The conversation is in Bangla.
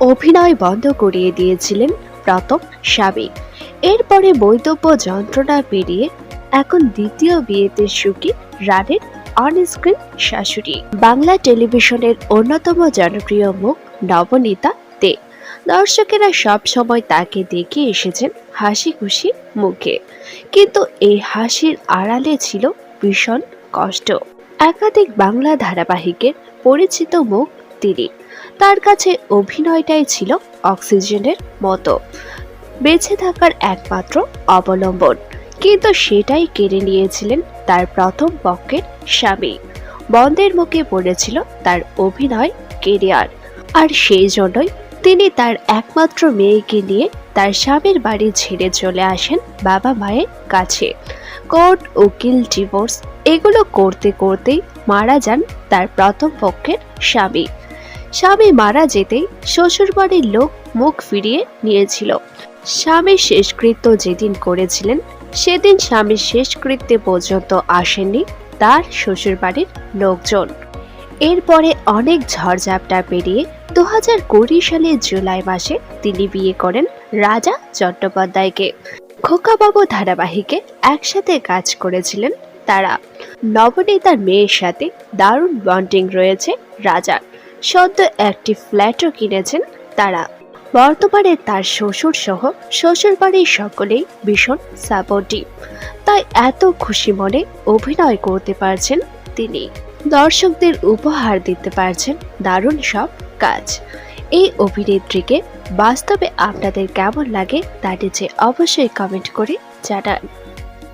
অভিনয় বন্ধ করিয়ে দিয়েছিলেন প্রথম স্বামী এরপরে বৈধব্য যন্ত্রণা পেরিয়ে এখন দ্বিতীয় বিয়েতে সুখী রানের অনস্ক্রিন শাশুড়ি। বাংলা টেলিভিশনের অন্যতম জনপ্রিয় মুখ নবনীতা দে। দর্শকেরা সব সময় তাকে দেখে এসেছেন হাসি খুশি মুখে। কিন্তু এই হাসির আড়ালে ছিল ভীষণ কষ্ট। একাধিক বাংলা ধারাবাহিকের পরিচিত মুখ তিনি। তার কাছে অভিনয়টাই ছিল অক্সিজেনের মতো। বেঁচে থাকার একমাত্র অবলম্বন। কিন্তু সেটাই কেড়ে নিয়েছিলেন তার প্রথম পক্ষের স্বামী। বন্ধের মুখে পড়েছিল তার অভিনয়, কেরিয়ার। আর সেই জন্যই তিনি তার একমাত্র মেয়েকে নিয়ে তার স্বামীর বাড়ি ছেড়ে চলে আসেন বাবা মায়ের কাছে। কোর্ট, উকিল, ডিভোর্স এগুলো করতে করতেই মারা যান তার প্রথম পক্ষের স্বামী। স্বামী মারা যেতেই শ্বশুরবাড়ির লোক মুখ ফিরিয়ে নিয়েছিল। স্বামীর শেষকৃত্য যেদিন করেছিলেন, সেদিন স্বামীর শেষকৃত্যে পর্যন্ত আসেননি তার শ্বশুরবাড়ির লোকজন। এরপরে অনেক ঝড়ঝাপটা পেরিয়ে দু হাজার কুড়ি সালের জুলাই মাসে তিনি বিয়ে করেন রাজা চট্টোপাধ্যায়কে। খোকাবাবু ধারাবাহিকে একসাথে কাজ করেছিলেন তারা। নবনীতার মেয়ের সাথে দারুণ বন্ডিং রয়েছে রাজার। সদ্য একটি ফ্ল্যাটও কিনেছেন তারা। বর্তমানে তার শ্বশুর সহ শ্বশুরবাড়ির সকলেই ভীষণ সাপোর্টিভ তাই এত খুশি মনে অভিনয় করতে পারছেন তিনি। দর্শকদের উপহার দিতে পারছেন দারুণ সব কাজ। এই অভিনেত্রীকে বাস্তবে আপনাদের কেমন লাগে তা নিচে অবশ্যই কমেন্ট করে জানান।